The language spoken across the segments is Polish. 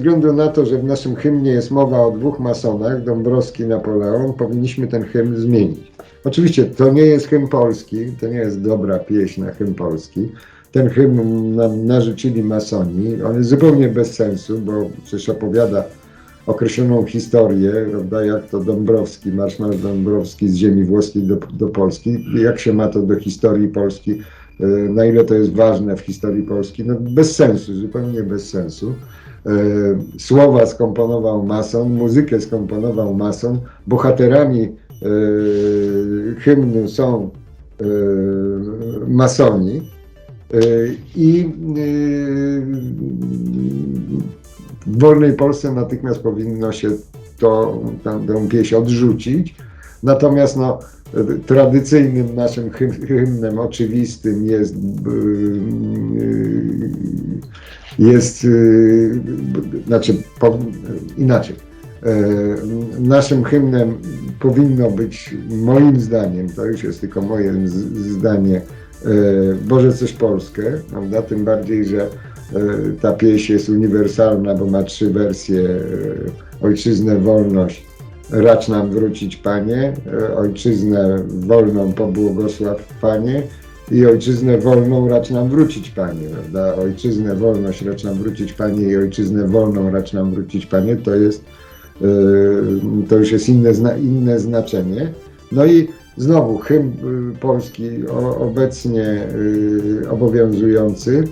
względu na to, że w naszym hymnie jest mowa o dwóch masonach, Dąbrowski i Napoleon, powinniśmy ten hymn zmienić. Oczywiście to nie jest hymn polski, to nie jest dobra pieśń na hymn polski. Ten hymn nam narzucili masoni. On jest zupełnie bez sensu, bo przecież opowiada określoną historię, prawda, jak to Dąbrowski, marszałek Dąbrowski z ziemi włoskiej do, do Polski, jak się ma to do historii Polski, e, na ile to jest ważne w historii Polski, no bez sensu, zupełnie bez sensu. E, Słowa skomponował mason, muzykę skomponował mason, bohaterami e, hymnu są e, masoni i w wolnej Polsce natychmiast powinno się to, tę, tę pieśń odrzucić. Natomiast no, tradycyjnym naszym hym- hymnem oczywistym jest, yy, jest yy, znaczy po, inaczej. E, Naszym hymnem powinno być, moim zdaniem, to już jest tylko moje zdanie, Boże coś Polskę, prawda? Tym bardziej, że ta pieśń jest uniwersalna, bo ma trzy wersje. Ojczyznę, wolność, racz nam wrócić Panie, e, Ojczyznę wolną pobłogosław Panie i Ojczyznę wolną racz nam wrócić Panie, prawda? Ojczyznę, wolność racz nam wrócić Panie i Ojczyznę wolną racz nam wrócić Panie, to jest e, to już jest inne, inne znaczenie. No i znowu hymn y, polski obecnie obowiązujący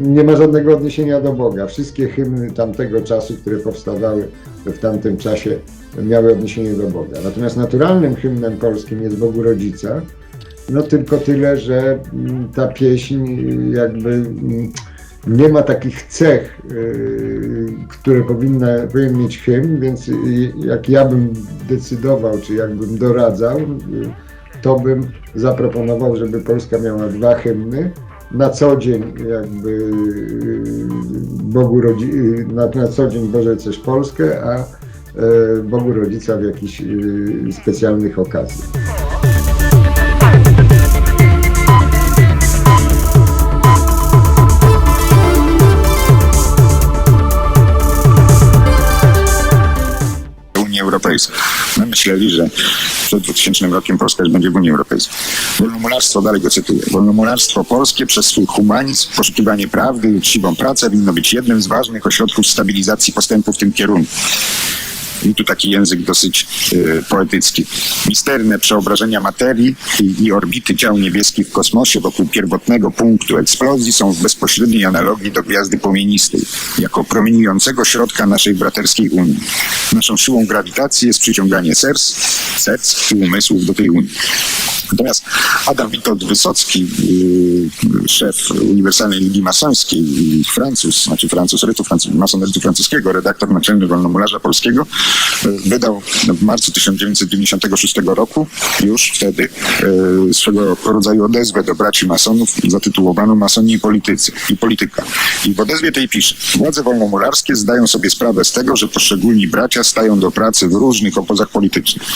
nie ma żadnego odniesienia do Boga. Wszystkie hymny tamtego czasu, które powstawały w tamtym czasie, miały odniesienie do Boga. Natomiast naturalnym hymnem polskim jest Bogu Rodzica. No tylko tyle, że mm, ta pieśń y, jakby mm, nie ma takich cech, y, które powinna, mieć hymn, więc y, jak ja bym decydował, czy jakbym doradzał, to bym zaproponował, żeby Polska miała dwa hymny. Na co dzień jakby y, Bogu rodzi, y, na, na co dzień Boże coś Polskę, a y, Bogu Rodzica w jakichś y, specjalnych okazjach. Unii Europejskiej. My myśleli, że przed 2000 rokiem Polska już będzie w Unii Europejskiej. Wolnomularstwo, dalej go cytuję, wolnomularstwo polskie przez swój humanizm, poszukiwanie prawdy i uczciwą pracę winno być jednym z ważnych ośrodków stabilizacji postępu w tym kierunku. I tu taki język dosyć e, poetycki. Misterne przeobrażenia materii i, i orbity ciał niebieskich w kosmosie wokół pierwotnego punktu eksplozji są w bezpośredniej analogii do gwiazdy płomienistej, jako promieniującego środka naszej braterskiej Unii. Naszą siłą grawitacji jest przyciąganie serc, serc i umysłów do tej Unii. Natomiast Adam Witold Wysocki, yy, szef Uniwersalnej Ligi Masońskiej Francuz, znaczy Francuz rytu Francu- masonerytu francuskiego, redaktor naczelny Wolnomularza Polskiego, yy, wydał w marcu 1996 roku już wtedy yy, swego rodzaju odezwę do braci masonów zatytułowaną Masoni i politycy i polityka. I w odezwie tej pisze, władze wolnomularskie zdają sobie sprawę z tego, że poszczególni bracia stają do pracy w różnych obozach politycznych.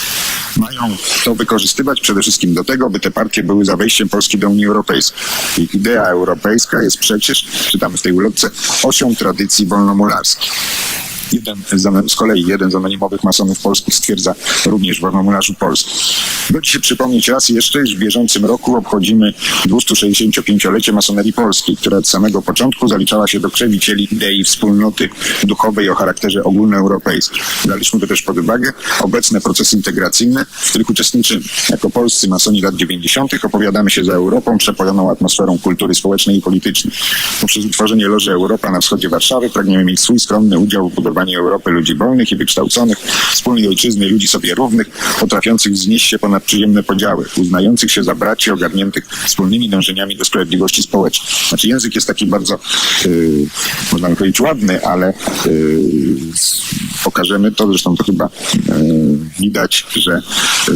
Mają to wykorzystywać przede wszystkim do tego, by te partie były za wejściem Polski do Unii Europejskiej. Ich idea europejska jest przecież, czytamy w tej ulotce, osią tradycji wolnomularskiej. Jeden z, z kolei jeden z anonimowych masonów polskich stwierdza również w wolnomularzu polskim. Godzi się przypomnieć raz jeszcze, iż w bieżącym roku obchodzimy 265-lecie masonerii polskiej, która od samego początku zaliczała się do krzewicieli idei wspólnoty duchowej o charakterze ogólnoeuropejskim. Daliśmy to też pod uwagę obecne procesy integracyjne, w których uczestniczymy. Jako polscy masoni lat 90. opowiadamy się za Europą przepojoną atmosferą kultury społecznej i politycznej. Poprzez utworzenie Loży Europa na wschodzie Warszawy pragniemy mieć swój skromny udział w budowaniu Europy ludzi wolnych i wykształconych, wspólnej ojczyzny ludzi sobie równych, potrafiących wznieść się ponad przyziemne podziały, uznających się za braci ogarniętych wspólnymi dążeniami do sprawiedliwości społecznej. Znaczy język jest taki bardzo, yy, można by powiedzieć, ładny, ale yy, pokażemy to, zresztą to chyba yy, widać, że yy,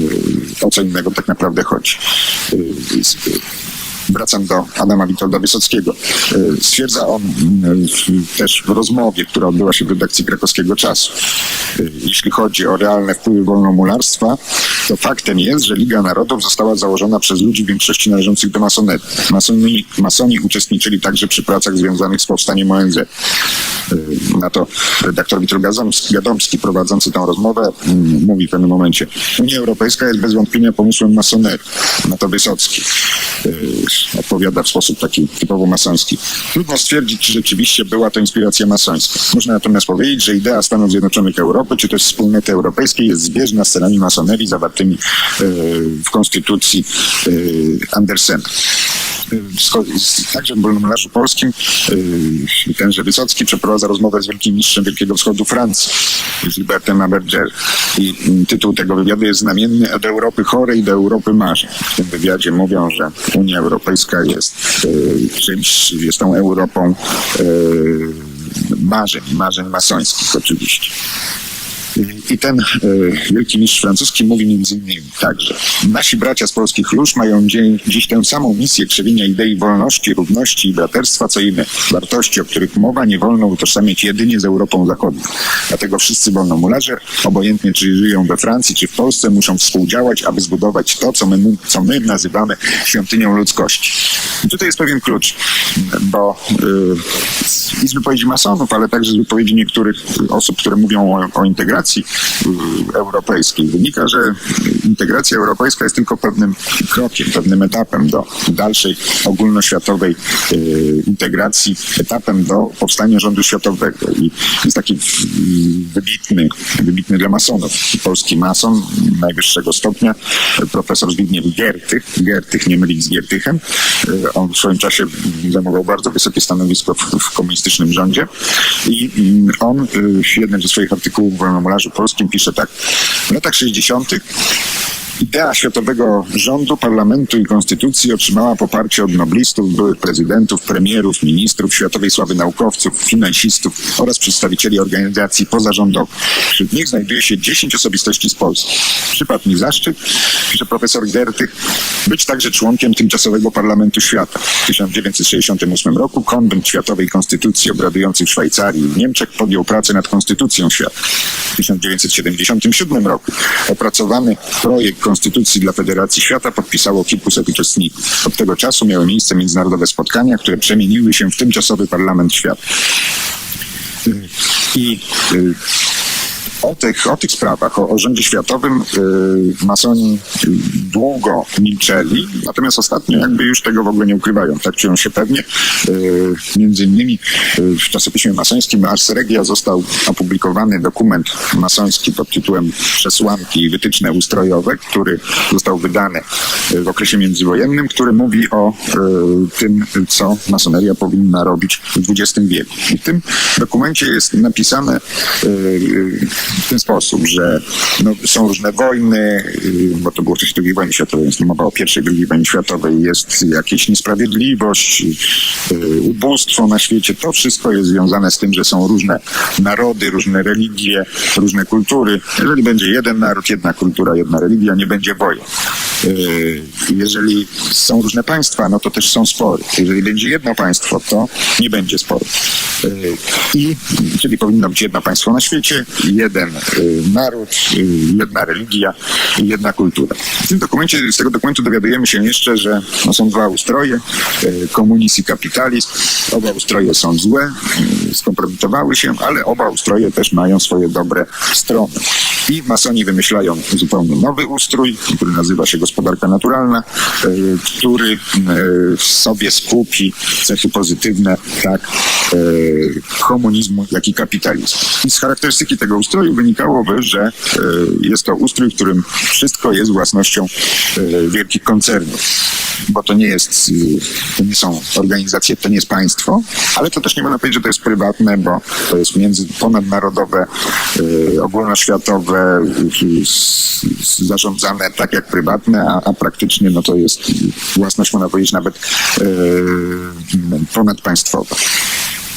o co innego tak naprawdę chodzi. Yy, Wracam do Adama Witolda Wysockiego. E, Stwierdza on w- też w rozmowie, która odbyła się w redakcji krakowskiego czasu. E, Jeśli chodzi o realne wpływy wolnomularstwa, to faktem jest, że Liga Narodów została założona przez ludzi w większości należących do masonerii. Masoni, masoni uczestniczyli także przy pracach związanych z powstaniem ONZ. E, Na to redaktor Witold Gadomski, prowadzący tę rozmowę mówi w pewnym momencie Unia Europejska jest bez wątpienia pomysłem masonerii. Na to Wysocki odpowiada w sposób taki typowo masoński. Trudno stwierdzić, czy rzeczywiście była to inspiracja masońska. Można natomiast powiedzieć, że idea Stanów Zjednoczonych Europy, czy też wspólnoty europejskiej jest zbieżna z celami masonerii zawartymi e, w konstytucji e, Andersena. Także w wolnomularzu polskim yy, tenże Wysocki przeprowadza rozmowę z wielkim mistrzem Wielkiego Wschodu Francji, z Libertem Aberger. I mm, tytuł tego wywiadu jest znamienny od Europy chorej do Europy marzeń. W tym wywiadzie mówią, że Unia Europejska jest yy, czymś, jest tą Europą yy, marzeń, marzeń masońskich oczywiście. I ten e, wielki mistrz francuski mówi między innymi także. Nasi bracia z polskich lóż mają dziś tę samą misję krzewienia idei wolności, równości i braterstwa, co i my. Wartości, o których mowa, nie wolno utożsamiać jedynie z Europą Zachodnią. Dlatego wszyscy wolnomularze, obojętnie czy żyją we Francji, czy w Polsce, muszą współdziałać, aby zbudować to, co my, co my nazywamy świątynią ludzkości. I tutaj jest pewien klucz, bo y, i z wypowiedzi masonów, ale także z wypowiedzi niektórych osób, które mówią o, o integracji europejskiej, wynika, że integracja europejska jest tylko pewnym krokiem, pewnym etapem do dalszej ogólnoświatowej y, integracji, etapem do powstania rządu światowego. I jest taki wybitny, wybitny dla masonów, polski mason najwyższego stopnia, profesor Zbigniew Giertych, Giertych nie mylić z Giertychem. Y, On w swoim czasie zajmował bardzo wysokie stanowisko w, w komunistycznym rządzie i mm, on y, w jednym ze swoich artykułów w Wolnomularzu Polskim pisze tak. W latach 60. Idea światowego rządu, parlamentu i konstytucji otrzymała poparcie od noblistów, byłych prezydentów, premierów, ministrów, światowej sławy naukowców, finansistów oraz przedstawicieli organizacji pozarządowych. Wśród nich znajduje się 10 osobistości z Polski. Przypadł mi zaszczyt, pisze profesor Gertych, być także członkiem tymczasowego Parlamentu Świata. W 1968 roku konwent Światowej Konstytucji obradujący w Szwajcarii i w Niemczech podjął pracę nad Konstytucją Świata. W 1977 roku opracowany projekt Konstytucji dla Federacji Świata podpisało kilkuset uczestników. Od tego czasu miały miejsce międzynarodowe spotkania, które przemieniły się w tymczasowy Parlament Świata. I y, o tych, o tych sprawach, o, o światowym y, masoni długo milczeli, natomiast ostatnio jakby już tego w ogóle nie ukrywają. Tak czują się pewnie. Y, między innymi y, w czasopiśmie masońskim Ars Regia został opublikowany dokument masoński pod tytułem Przesłanki i wytyczne ustrojowe, który został wydany y, w okresie międzywojennym, który mówi o y, tym, co masoneria powinna robić w XX wieku. I w tym dokumencie jest napisane y, w ten sposób, że no, są różne wojny, y, bo to było w czasie II wojny światowej, więc nie mowa o pierwszej, II wojnie światowej, jest jakaś niesprawiedliwość, y, ubóstwo na świecie. To wszystko jest związane z tym, że są różne narody, różne religie, różne kultury. Jeżeli będzie jeden naród, jedna kultura, jedna religia, nie będzie wojen. Y, Jeżeli są różne państwa, no to też są spory. Jeżeli będzie jedno państwo, to nie będzie sporu. I czyli powinno być jedno państwo na świecie, jeden y, naród, y, jedna religia jedna kultura. W tym dokumencie, z tego dokumentu dowiadujemy się jeszcze, że no, są dwa ustroje, y, komunizm i kapitalizm. Oba ustroje są złe, skompromitowały się, ale oba ustroje też mają swoje dobre strony. I masoni wymyślają zupełnie nowy ustrój, który nazywa się gospodarka naturalna, który w sobie skupi cechy pozytywne, tak, komunizmu, jak i kapitalizmu. I z charakterystyki tego ustroju wynikałoby, że y, jest to ustrój, w którym wszystko jest własnością y, wielkich koncernów. Bo to nie jest, y, to nie są organizacje, to nie jest państwo, ale to też nie można powiedzieć, że to jest prywatne, bo to jest między ponadnarodowe, ogólnoświatowe, zarządzane tak jak prywatne, a, a praktycznie no to jest własność, można powiedzieć, nawet ponadpaństwowa.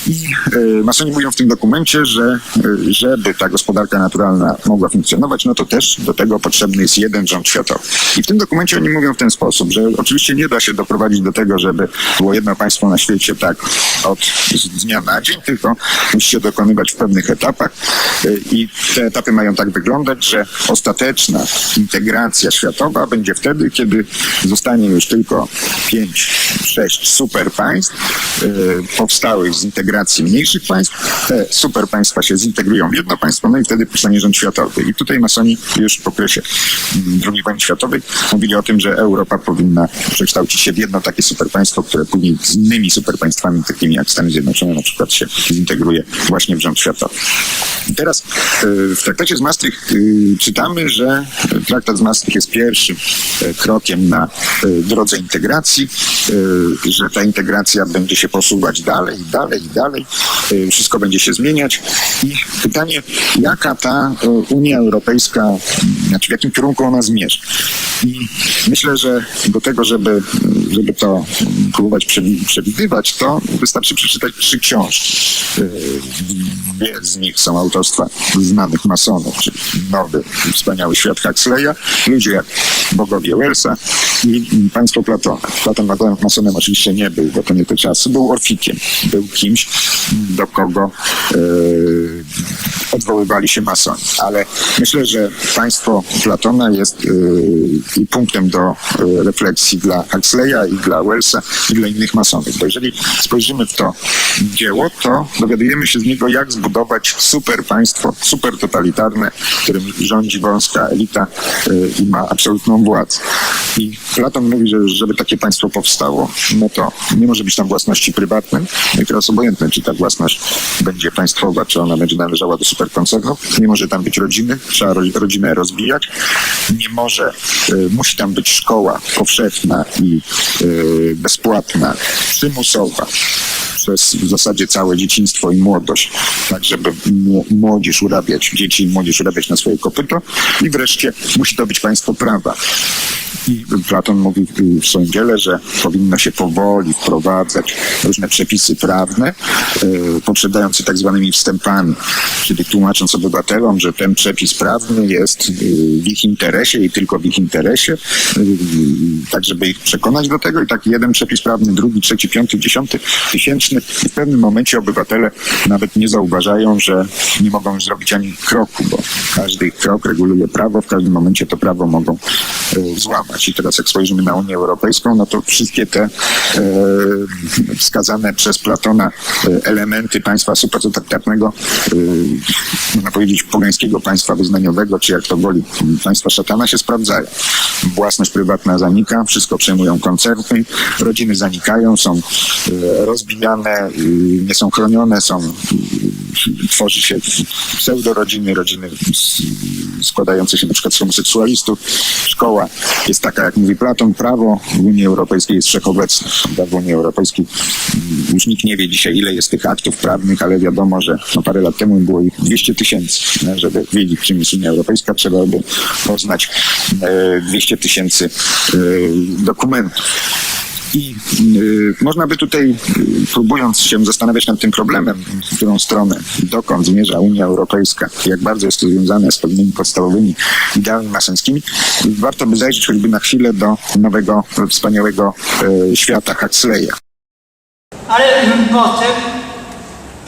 I e, masoni mówią w tym dokumencie, że e, żeby ta gospodarka naturalna mogła funkcjonować, no to też do tego potrzebny jest jeden rząd światowy. I w tym dokumencie oni mówią w ten sposób, że oczywiście nie da się doprowadzić do tego, żeby było jedno państwo na świecie tak od dnia na dzień, tylko musi się dokonywać w pewnych etapach E, i te etapy mają tak wyglądać, że ostateczna integracja światowa będzie wtedy, kiedy zostanie już tylko pięć, sześć super państw e, powstałych z integracji mniejszych państw. Te super państwa się zintegrują w jedno państwo, no i wtedy powstanie rząd światowy. I tutaj masoni już w okresie mm, II wojny światowej mówili o tym, że Europa powinna przekształcić się w jedno takie super państwo, które później z innymi super państwami, takimi jak Stany Zjednoczone na przykład się zintegruje właśnie w rząd światowy. I teraz e, w traktacie z Maastricht e, czytamy, że traktat z Maastricht jest pierwszym krokiem na drodze integracji, że ta integracja będzie się posuwać dalej, dalej, dalej, e, wszystko będzie się zmieniać. I pytanie, jaka ta e, Unia Europejska, znaczy w jakim kierunku ona zmierza? I myślę, że do tego, żeby, żeby to próbować przewi- przewidywać, to wystarczy przeczytać trzy książki. Dwie z nich są autorstwa znanych masonów, czyli Nowy, Wspaniały Świat Huxleya, ludzie jak bogowie Wellsa i państwo Platona. Platon masonem oczywiście nie był, bo to nie te czasy. Był orfikiem, był kimś, do kogo e, odwoływali się masoni. Ale myślę, że państwo Platona jest e, punktem do e, refleksji dla Huxleya i dla Wellsa i dla innych masonów. Bo jeżeli spojrzymy w to dzieło, to dowiadujemy się z niego, jak zbudować super państwo, super totalitarne, którym rządzi wąska elita i ma absolutną władzę. I Platon mówi, że żeby takie państwo powstało, no to nie może być tam własności prywatnej. No i teraz obojętne, czy ta własność będzie państwowa, czy ona będzie należała do superkoncernów. Nie może tam być rodziny, trzeba ro- rodzinę rozbijać. Nie może, y, musi tam być szkoła powszechna i y, bezpłatna, przymusowa przez w zasadzie całe dzieciństwo i młodość, tak żeby mło- młodzież urabiać, dzieci i młodzież urabiać na swoje kopyto i wreszcie musi to być państwo prawa. I Platon mówi w swoim dziele, że powinno się powoli wprowadzać różne przepisy prawne, e, poprzedzające tak zwanymi wstępami, czyli tłumacząc obywatelom, że ten przepis prawny jest e, w ich interesie i tylko w ich interesie, e, tak żeby ich przekonać do tego i taki jeden przepis prawny, drugi, trzeci, piąty, dziesiąty, tysięczny i w pewnym momencie obywatele nawet nie zauważają, że nie mogą już zrobić ani kroku, bo każdy krok reguluje prawo, w każdym momencie to prawo mogą e, złamać. I teraz jak spojrzymy na Unię Europejską, no to wszystkie te e, wskazane przez Platona e, elementy państwa supertotalitarnego, e, można powiedzieć pogańskiego państwa wyznaniowego, czy jak to woli, państwa szatana się sprawdzają. Własność prywatna zanika, wszystko przejmują koncerny, rodziny zanikają, są e, rozbijane, y, nie są chronione, są tworzy się pseudorodziny, rodziny składające się na przykład z homoseksualistów. Szkoła jest taka, jak mówi Platon, prawo w Unii Europejskiej jest wszechobecne. W Unii Europejskiej już nikt nie wie dzisiaj, ile jest tych aktów prawnych, ale wiadomo, że no parę lat temu było ich 200 tysięcy. Żeby wiedzieć, czym jest Unia Europejska, trzeba by poznać e, 200 tysięcy e, dokumentów. I y, można by tutaj, y, próbując się zastanawiać nad tym problemem, w którą stronę, dokąd zmierza Unia Europejska, jak bardzo jest to związane z pewnymi podstawowymi ideami masońskimi, warto by zajrzeć choćby na chwilę do nowego, wspaniałego y, świata Huxleya. Ale potem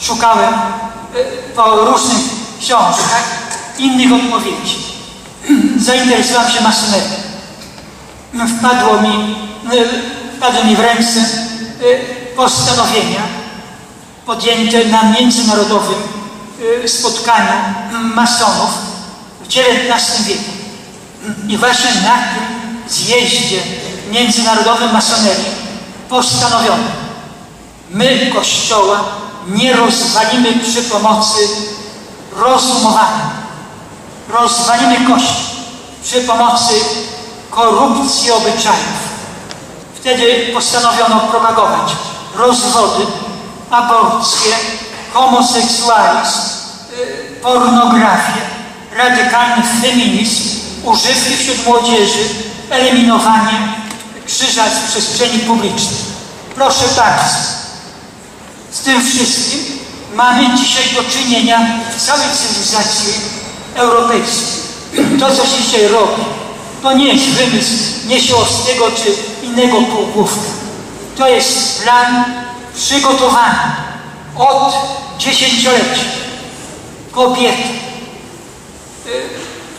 szukałem y, po różnych książkach innych odpowiedzi. Zainteresowałem się masonerią. Wpadło mi, mi w ręce y, postanowienia podjęte na międzynarodowym y, spotkaniu masonów w XIX wieku. I właśnie na tym zjeździe międzynarodowym masonerii postanowiono, my Kościoła nie rozwalimy przy pomocy rozumowania. Rozwalimy Kościół przy pomocy korupcji obyczajów. Wtedy postanowiono propagować rozwody, aborcję, homoseksualizm, y, pornografię, radykalny feminizm, używki wśród młodzieży, eliminowanie krzyża z przestrzeni publicznej. Proszę bardzo, z tym wszystkim mamy dzisiaj do czynienia w całej cywilizacji europejskiej. To, co się dzisiaj robi, to nie jest wymysł Niesiłowskiego czy innego półgłówka. To jest plan przygotowany od dziesięcioleci. Kobiety.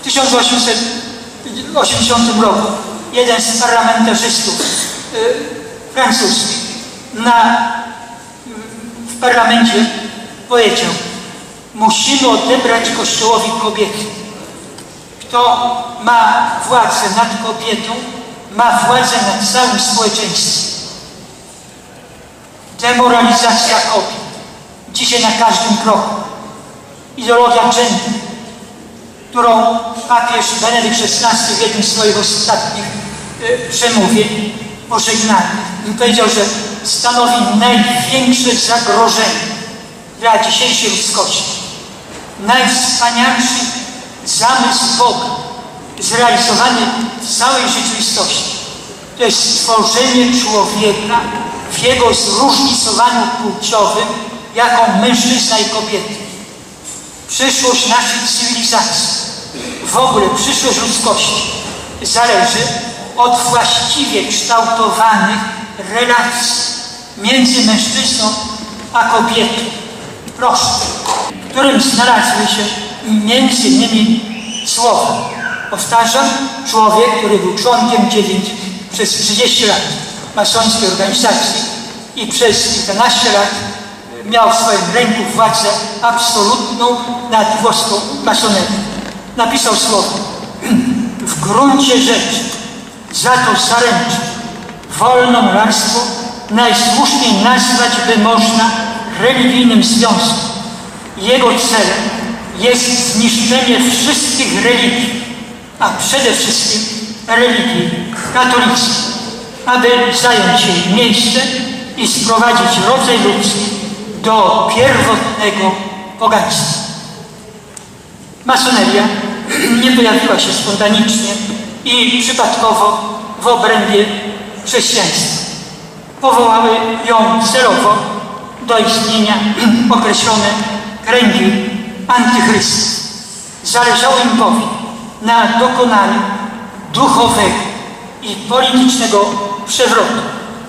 W 1880 roku jeden z parlamentarzystów y, francuskich na, w parlamencie powiedział musimy odebrać Kościołowi kobiety. Kto ma władzę nad kobietą, ma władzę nad całym społeczeństwem. Demoralizacja kobiet. Dzisiaj na każdym kroku. Ideologia gender, którą papież Benedykt XVI w jednym z swoich ostatnich y, przemówień pożegnalnych powiedział, że stanowi największe zagrożenie dla dzisiejszej ludzkości. Najwspanialszy zamysł Boga zrealizowany w całej rzeczywistości. To jest stworzenie człowieka w jego zróżnicowaniu płciowym, jaką mężczyzna i kobieta. Przyszłość naszej cywilizacji, w ogóle przyszłość ludzkości zależy od właściwie kształtowanych relacji między mężczyzną a kobietą. Proszę, w którym znalazły się między innymi słowa. Powtarzam, człowiek, który był członkiem 9 przez 30 lat masońskiej organizacji i przez kilkanaście lat miał w swoim ręku władzę absolutną nad włoską masonerią. Napisał słowo. W gruncie rzeczy za to zaręczy wolną malarstwo najsłuszniej nazwać by można religijnym związkiem. Jego celem jest zniszczenie wszystkich religii, a przede wszystkim religii katolickiej, aby zająć jej miejsce i sprowadzić rodzaj ludzki do pierwotnego pogaństwa. Masoneria nie pojawiła się spontanicznie i przypadkowo w obrębie chrześcijaństwa. Powołały ją celowo do istnienia określone kręgi antychrystów. Zależało im bowiem na dokonaniu duchowego i politycznego przewrotu,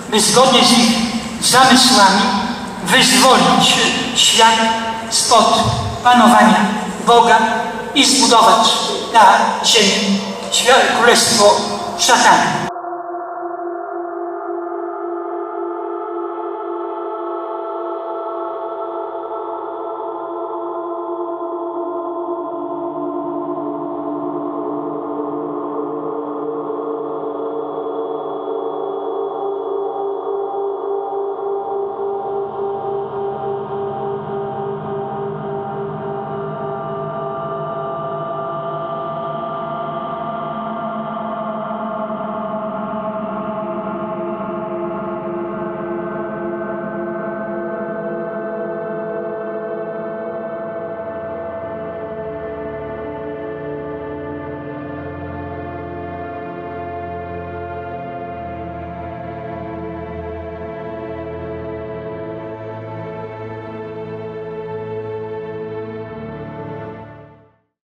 by zgodnie z ich zamysłami wyzwolić świat spod panowania Boga i zbudować na ziemi królestwo szatana.